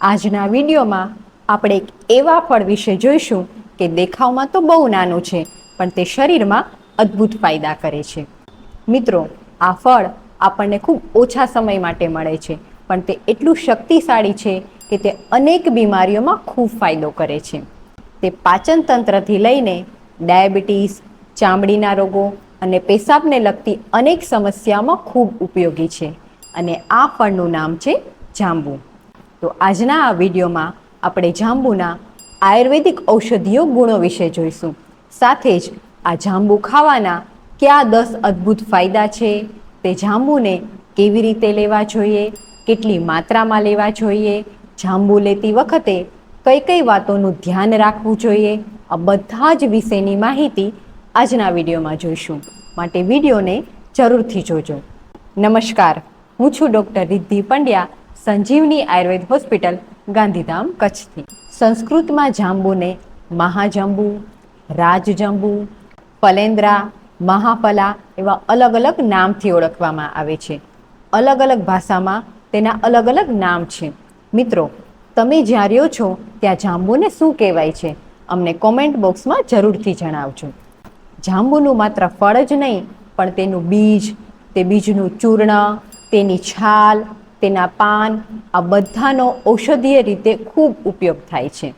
આજના વિડીયોમાં આપણે એક એવા ફળ વિશે જોઈશું કે દેખાવમાં તો બહુ નાનું છે, પણ તે શરીરમાં અદ્ભુત ફાયદા કરે છે. મિત્રો, આ ફળ આપણને ખૂબ ઓછા સમય માટે મળે છે, પણ તે એટલું શક્તિશાળી છે કે તે અનેક બીમારીઓમાં ખૂબ ફાયદો કરે છે. તે પાચન તંત્રથી લઈને ડાયાબિટીસ, ચામડીના રોગો અને પેશાબને લગતી અનેક સમસ્યામાં ખૂબ ઉપયોગી છે અને આ ફળનું નામ છે જાંબુ. તો આજના આ વિડીયોમાં આપણે જાંબુના આયુર્વેદિક ઔષધીય ગુણો વિશે જોઈશું. સાથે જ આ જાંબુ ખાવાના કયા દસ અદ્ભુત ફાયદા છે, તે જાંબુને કેવી રીતે લેવા જોઈએ, કેટલી માત્રામાં લેવા જોઈએ, જાંબુ લેતી વખતે કઈ કઈ વાતોનું ધ્યાન રાખવું જોઈએ, આ બધા જ વિશેની માહિતી આજના વિડીયોમાં જોઈશું. માટે વિડીયોને જરૂરથી જોજો. નમસ્કાર. હું છું ડૉક્ટર રિદ્ધિ પંડ્યા સંજીવની આયુર્વેદ હોસ્પિટલ, ગાંધીધામ, કચ્છથી. સંસ્કૃતમાં જાંબુને મહાજંબુ, રાજજંબુ, પલેન્દ્રા, મહાપલા એવા અલગ અલગ નામથી ઓળખવામાં આવે છે. અલગ અલગ ભાષામાં તેના અલગ અલગ નામ છે. મિત્રો, તમે જ્યાં છો, ત્યાં જાંબુને શું કહેવાય છે? અમને કોમેન્ટ બોક્સમાં જરૂરથી જણાવજો. જાંબુનું માત્ર ફળ જ નહીં, પણ તેનું બીજ, તે બીજનું ચૂર્ણ, તેની છાલ તેના પાન આ બધાનો ઔષધીય રીતે ખૂબ ઉપયોગ થાય છે.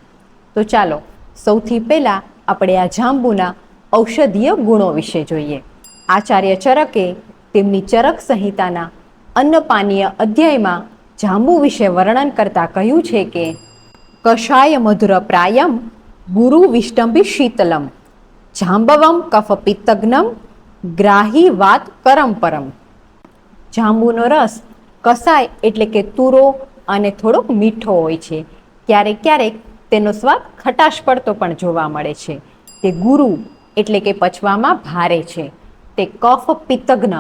તો ચાલો, સૌથી પહેલાં આપણે આ જાંબુના ઔષધીય ગુણો વિશે જોઈએ. આચાર્ય ચરકે તેમની ચરક સંહિતાના અન્નપાનીય અધ્યાયમાં જાંબુ વિશે વર્ણન કરતાં કહ્યું છે કે કષાય મધુર પ્રાયમ ગુરુ વિષ્ટંભી શીતલમ, જાંબવમ કફ પિત્તગ્નમ ગ્રાહી વાત કરમ પરમ. જાંબુનો રસ કસાય એટલે કે તુરો અને થોડોક મીઠો હોય છે. ક્યારેક ક્યારેક તેનો સ્વાદ ખટાશ પડતો પણ જોવા મળે છે. તે ગુરુ એટલે કે પચવામાં ભારે છે. તે કફ પિત્તજ્ઞ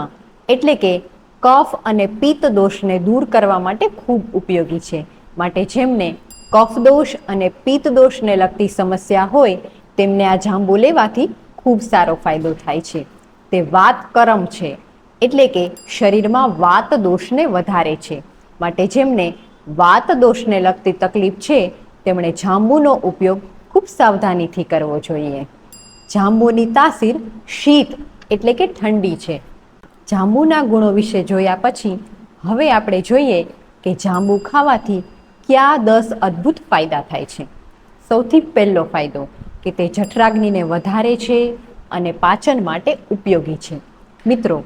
એટલે કે કફ અને પિત્ત દોષને દૂર કરવા માટે ખૂબ ઉપયોગી છે. માટે જેમને કફ દોષ અને પિત્ત દોષને લગતી સમસ્યા હોય, તેમને આ જાંબુ લેવાથી ખૂબ સારો ફાયદો થાય છે. તે વાત કરમ છે. એટલે કે શરીરમાં વાત દોષને વધારે છે. માટે જેમને વાત દોષને લગતી તકલીફ છે, તેમણે જાંબુનો ઉપયોગ ખૂબ સાવધાનીથી કરવો જોઈએ. જાંબુની તાસીર શીત એટલે કે ઠંડી છે. જાંબુના ગુણો વિશે જોયા પછી હવે આપણે જોઈએ કે જાંબુ ખાવાથી કયા દસ અદ્ભુત ફાયદા થાય છે. સૌથી પહેલો ફાયદો કે તે જઠરાગ્નિને વધારે છે અને પાચન માટે ઉપયોગી છે. મિત્રો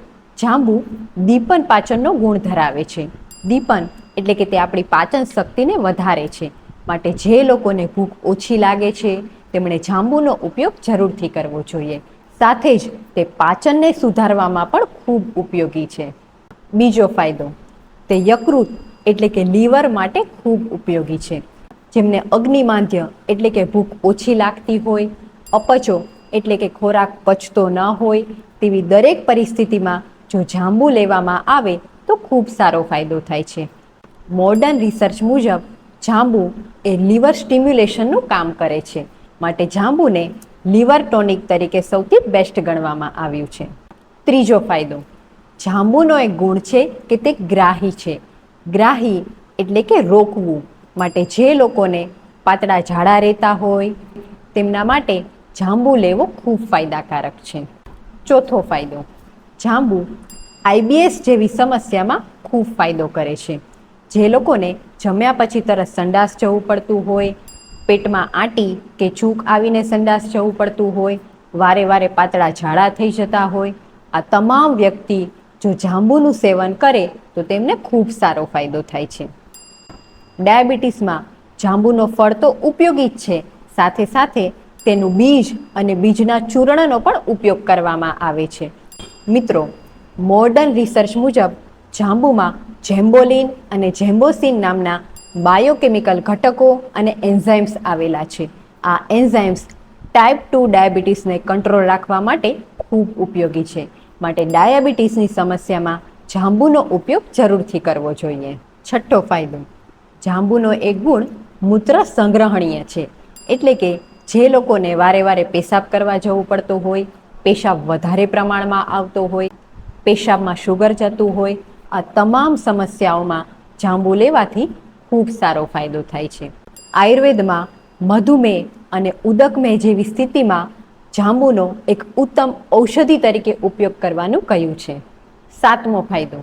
જાંબુ દીપન પાચનનો ગુણ ધરાવે છે. દીપન એટલે કે તે આપણી પાચન શક્તિને વધારે છે. માટે જે લોકોને ભૂખ ઓછી લાગે છે, તેમણે જાંબુનો ઉપયોગ જરૂરથી કરવો જોઈએ. સાથે જ તે પાચનને સુધારવામાં પણ ખૂબ ઉપયોગી છે. બીજો ફાયદો, તે યકૃત એટલે કે લીવર માટે ખૂબ ઉપયોગી છે. જેમને અગ્નિમાંધ્ય એટલે કે ભૂખ ઓછી લાગતી હોય, અપચો એટલે કે ખોરાક પચતો ન હોય, તેવી દરેક પરિસ્થિતિમાં જો જાંબુ લેવામાં આવે તો ખૂબ સારો ફાયદો થાય છે. મોડર્ન રિસર્ચ મુજબ, જાંબુ એ લીવર સ્ટિમ્યુલેશનનું કામ કરે છે, માટે જાંબુને લીવર ટોનિક તરીકે સૌથી બેસ્ટ ગણવામાં આવ્યું છે. ત્રીજો ફાયદો, જાંબુનો એક ગુણ છે કે તે ગ્રાહી છે. ગ્રાહી એટલે કે રોકવું, માટે જે લોકોને પાતળા ઝાડા રહેતા હોય, તેમના માટે જાંબુ લેવો ખૂબ ફાયદાકારક છે. ચોથો ફાયદો, જાંબુ આઈબીએસ જેવી સમસ્યામાં ખૂબ ફાયદો કરે છે. જે લોકોને જમ્યા પછી તરત સંડાસ જવું પડતું હોય, પેટમાં આંટી કે ચૂક આવીને સંડાસ જવું પડતું હોય, વારે વારે પાતળા ઝાડા થઈ જતા હોય, આ તમામ વ્યક્તિ જો જાંબુનું સેવન કરે તો તેમને ખૂબ સારો ફાયદો થાય છે. ડાયાબિટીસમાં જાંબુનો ફળ તો ઉપયોગી જ છે, સાથે સાથે તેનું બીજ અને બીજના ચૂર્ણનો પણ ઉપયોગ કરવામાં આવે છે. મિત્રો મોડર્ન રિસર્ચ મુજબ, જાંબુમાં જેમ્બોલિન અને જેમ્બોસિન નામના બાયોકેમિકલ ઘટકો અને એન્ઝાઇમ્સ આવેલા છે. આ એન્ઝાઇમ્સ ટાઈપ ટુ ડાયાબિટીસને કંટ્રોલ રાખવા માટે ખૂબ ઉપયોગી છે. માટે ડાયાબિટીસની સમસ્યામાં જાંબુનો ઉપયોગ જરૂરથી કરવો જોઈએ. છઠ્ઠો ફાયદો, જાંબુનો એક ગુણ મૂત્ર સંગ્રહણીય છે. એટલે કે જે લોકોને વારે વારે પેશાબ કરવા જવું પડતું હોય, પેશાબ વધારે પ્રમાણમાં આવતો હોય પેશાબમાં શુગર જતું હોય, આ તમામ સમસ્યાઓમાં જાંબુ લેવાથી ખૂબ સારો ફાયદો થાય છે. આયુર્વેદમાં મધુમેહ અને ઉદકમેહ જેવી સ્થિતિમાં જાંબુનો એક ઉત્તમ ઔષધિ તરીકે ઉપયોગ કરવાનું કહ્યું છે. સાતમો ફાયદો,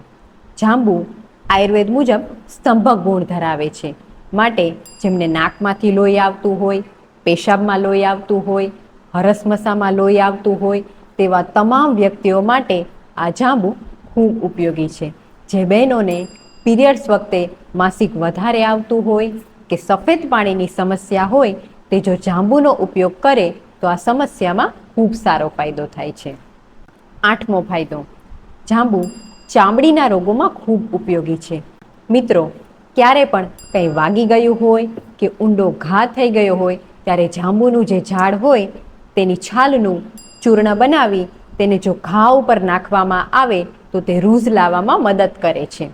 જાંબુ આયુર્વેદ મુજબ સ્તંભક ગુણ ધરાવે છે. માટે જેમને નાકમાંથી લોહી આવતું હોય, પેશાબમાં લોહી આવતું હોય, હરસમસામાં લોહી આવતું હોય, તેવા તમામ વ્યક્તિઓ માટે આ જાંબુ ખૂબ ઉપયોગી છે. જે બહેનોને પીરિયડ્સ વખતે માસિક વધારે આવતું હોય કે સફેદ પાણીની સમસ્યા હોય તે જો જાંબુનો ઉપયોગ કરે તો આ સમસ્યામાં ખૂબ સારો ફાયદો થાય છે. આઠમો ફાયદો. જાંબુ ચામડીના રોગોમાં ખૂબ ઉપયોગી છે. મિત્રો, ક્યારે પણ કંઈ વાગી ગયું હોય કે ઊંડો ઘા થઈ ગયો હોય ત્યારે જાંબુનું જે ઝાડ હોય તેની છાલનું ચૂર્ણ બનાવી તેને જો ઘા ઉપર નાખવામાં આવે, તો તે રૂઝ લાવવામાં મદદ કરે છે.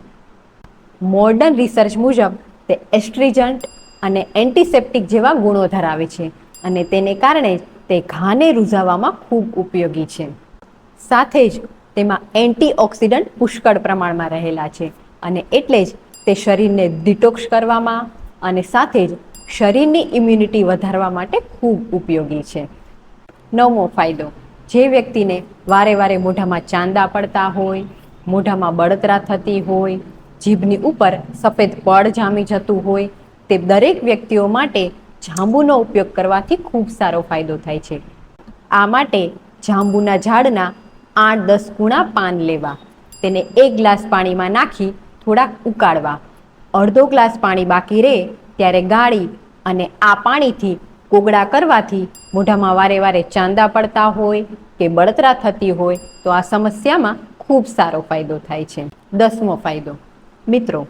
મોર્ડન રિસર્ચ મુજબ, તે એસ્ટ્રીજન્ટ અને એન્ટિસેપ્ટિક જેવા ગુણો ધરાવે છે અને તેને કારણે તે ઘાને રૂઝાવવામાં ખૂબ ઉપયોગી છે. સાથે જ, તેમાં એન્ટીઓક્સિડન્ટ પુષ્કળ પ્રમાણમાં રહેલા છે અને એટલે જ તે શરીરને ડિટોક્સ કરવામાં અને સાથે જ શરીરની ઇમ્યુનિટી વધારવા માટે ખૂબ ઉપયોગી છે. નવમો ફાયદો. જે વ્યક્તિને વારે વારે મોઢામાં ચાંદા પડતા હોય, મોઢામાં બળતરા થતી હોય, જીભની ઉપર સફેદ પડ જામી જતું હોય, તે દરેક વ્યક્તિઓ માટે જાંબુનો ઉપયોગ કરવાથી ખૂબ સારો ફાયદો થાય છે. આ માટે જાંબુના ઝાડના આઠ દસ ગુણા પાન લેવા, તેને એક ગ્લાસ પાણીમાં નાખી થોડાક ઉકાળવા. અડધો ગ્લાસ પાણી બાકી રહે ત્યારે ગાળી અને આ પાણીથી કોગળા કરવાથી મોઢામાં વારે વારે ચાંદા પડતા હોય કે બળતરા થતી હોય તો આ સમસ્યામાં ખૂબ સારો ફાયદો થાય છે. દસમો ફાયદો. મિત્રો,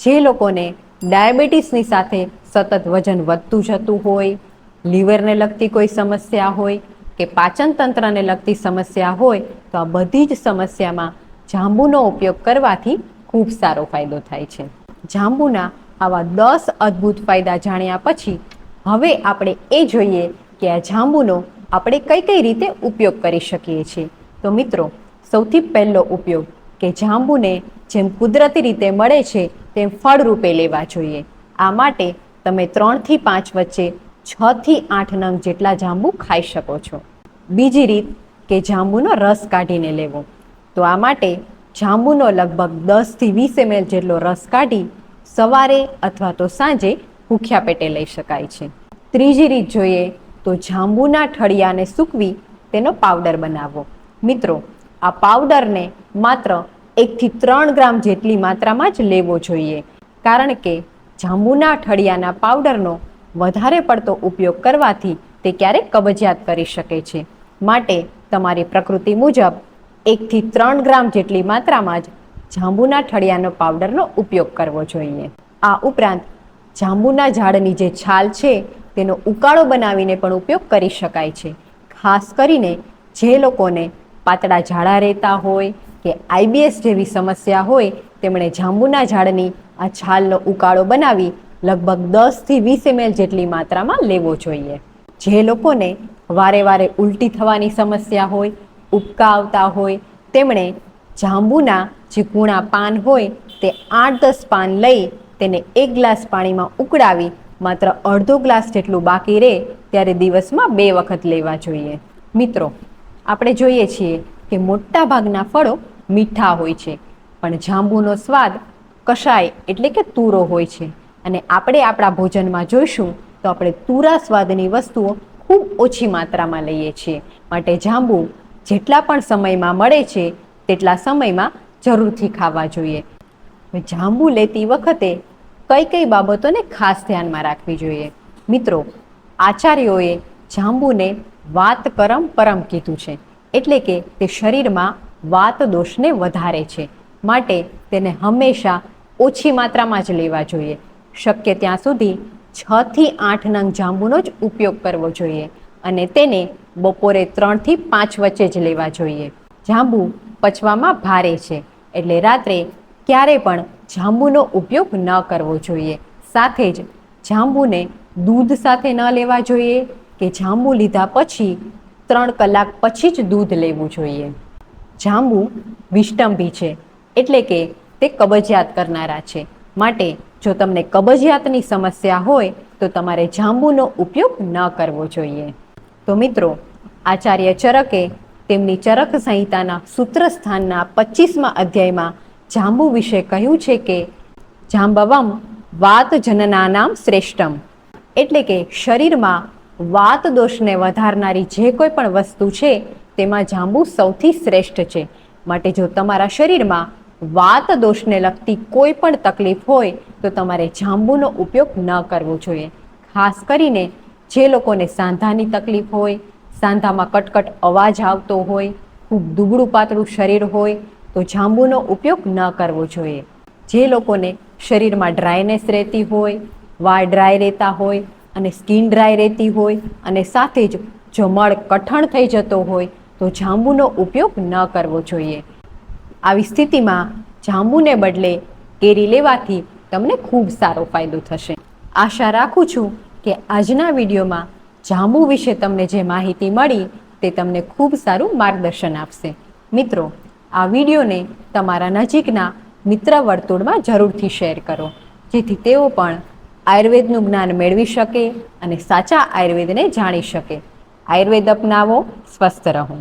જે લોકોને ડાયાબિટીસની સાથે સતત વજન વધતું જતું હોય, લીવરને લગતી કોઈ સમસ્યા હોય કે પાચન તંત્રને લગતી સમસ્યા હોય, તો આ બધી જ સમસ્યામાં જાંબુનો ઉપયોગ કરવાથી ખૂબ સારો ફાયદો થાય છે. જાંબુના આવા દસ અદ્ભુત ફાયદા જાણ્યા પછી હવે આપણે એ જોઈએ કે આ જાંબુનો આપણે કઈ કઈ રીતે ઉપયોગ કરી શકીએ છીએ. તો મિત્રો, સૌથી પહેલો ઉપયોગ કે જાંબુને જેમ કુદરતી રીતે મળે છે, તેમ ફળ રૂપે લેવા જોઈએ. આ માટે તમે ત્રણથી પાંચ વચ્ચે છથી આઠ નંગ જેટલા જાંબુ ખાઈ શકો છો. બીજી રીત કે જાંબુનો રસ કાઢીને લેવો. તો આ માટે જાંબુનો લગભગ દસથી વીસ એમએલ જેટલો રસ કાઢી સવારે અથવા તો સાંજે ભૂખ્યા પેટે લઈ શકાય છે. ત્રીજી રીત જોઈએ તો જાંબુના ઠળિયાને સૂકવી તેનો પાવડર બનાવવો મિત્રો, આ પાવડરને માત્ર એકથી ત્રણ ગ્રામ જેટલી માત્રામાં જ લેવો જોઈએ. કારણ કે જાંબુના ઠળિયાના પાવડરનો વધારે પડતો ઉપયોગ કરવાથી તે ક્યારેક કબજિયાત કરી શકે છે. માટે તમારી પ્રકૃતિ મુજબ એકથી ત્રણ ગ્રામ જેટલી માત્રામાં જ જાંબુના ઠળિયાનો પાવડરનો ઉપયોગ કરવો જોઈએ. આ ઉપરાંત જાંબુના ઝાડની જે છાલ છે, તેનો ઉકાળો બનાવીને પણ ઉપયોગ કરી શકાય છે. ખાસ કરીને જે લોકોને પાતળા ઝાડા રહેતા હોય કે આઈબીએસ જેવી સમસ્યા હોય, તેમણે જાંબુના ઝાડની આ છાલનો ઉકાળો બનાવી લગભગ દસથી વીસ એમએલ જેટલી માત્રામાં લેવો જોઈએ. જે લોકોને વારે વારે ઉલટી થવાની સમસ્યા હોય, ઉબકા આવતા હોય, તેમણે જાંબુના જે કૂણા પાન હોય, તે આઠ દસ પાન લઈ તેને એક ગ્લાસ પાણીમાં ઉકળાવી માત્ર અડધો ગ્લાસ જેટલું બાકી રહે ત્યારે દિવસમાં બે વખત લેવા જોઈએ. મિત્રો, આપણે જોઈએ છીએ કે મોટા ભાગના ફળો મીઠા હોય છે, પણ જાંબુનો સ્વાદ કશાય એટલે કે તુરો હોય છે. અને આપણે આપણા ભોજનમાં જોઈશું તો આપણે તુરા સ્વાદની વસ્તુઓ ખૂબ ઓછી માત્રામાં લઈએ છીએ. માટે જાંબુ જેટલા પણ સમયમાં મળે છે, તેટલા સમયમાં જરૂરથી ખાવા જોઈએ. જાંબુ લેતી વખતે કઈ કઈ બાબતોને ખાસ ધ્યાનમાં રાખવી જોઈએ? મિત્રો, આચાર્યોએ જાંબુને વાત કરમ પરમ કીધું છે. એટલે કે તે શરીરમાં વાત દોષને વધારે છે. માટે તેને હંમેશા ઓછી માત્રામાં જ લેવા જોઈએ. શક્ય ત્યાં સુધી છથી આઠ નંગ જાંબુનો જ ઉપયોગ કરવો જોઈએ અને તેને બપોરે ત્રણથી પાંચ વચ્ચે જ લેવા જોઈએ. જાંબુ પચવામાં ભારે છે. એટલે રાત્રે ક્યારે પણ જાંબુનો ઉપયોગ ન કરવો જોઈએ. સાથે જ જાંબુને દૂધ સાથે ન લેવા જોઈએ કે જાંબુ લીધા પછી ત્રણ કલાક પછી જ દૂધ લેવું જોઈએ. જાંબુ વિષ્ટંભી છે એટલે કે તે કબજિયાત કરનારા છે. માટે જો તમને કબજિયાતની સમસ્યા હોય તો તમારે જાંબુનો ઉપયોગ ન કરવો જોઈએ. તો મિત્રો, આચાર્ય ચરકે તેમની ચરક સંહિતાના સૂત્ર સ્થાનના પચીસમાં અધ્યાયમાં જાંબુ વિશે કહ્યું છે કે, જાંબવમ વાત જનનાનામ શ્રેષ્ઠમ. એટલે કે શરીરમાં વાત દોષને વધારનારી જે કોઈ પણ વસ્તુ છે, તેમાં જાંબુ સૌથી શ્રેષ્ઠ છે. માટે જો તમારા શરીરમાં વાત દોષને લગતી કોઈ પણ તકલીફ હોય, તો તમારે જાંબુનો ઉપયોગ ન કરવો જોઈએ. ખાસ કરીને જે લોકોને સાંધાની તકલીફ હોય, સાંધામાં કટકટ અવાજ આવતો હોય, ખૂબ દુબળું પાતળું શરીર હોય તો જાંબુનો ઉપયોગ ન કરવો જોઈએ. જે લોકોને શરીરમાં ડ્રાયનેસ રહેતી હોય, વાળ ડ્રાય રહેતા હોય અને સ્કિન ડ્રાય રહેતી હોય અને સાથે જ જો કઠણ થઈ જતો હોય તો જાંબુનો ઉપયોગ ન કરવો જોઈએ. આવી સ્થિતિમાં જાંબુને બદલે કેરી લેવાથી તમને ખૂબ સારો ફાયદો થશે. આશા રાખું છું કે આજના વિડીયોમાં જાંબુ વિશે તમને જે માહિતી મળી તે તમને ખૂબ સારું માર્ગદર્શન આપશે. મિત્રો આ વિડીયોને તમારા નજીકના મિત્ર વર્તુળમાં જરૂરથી શેર કરો, જેથી તેઓ પણ આયુર્વેદનું જ્ઞાન મેળવી શકે અને સાચા આયુર્વેદને જાણી શકે. આયુર્વેદ અપનાવો, સ્વસ્થ રહો.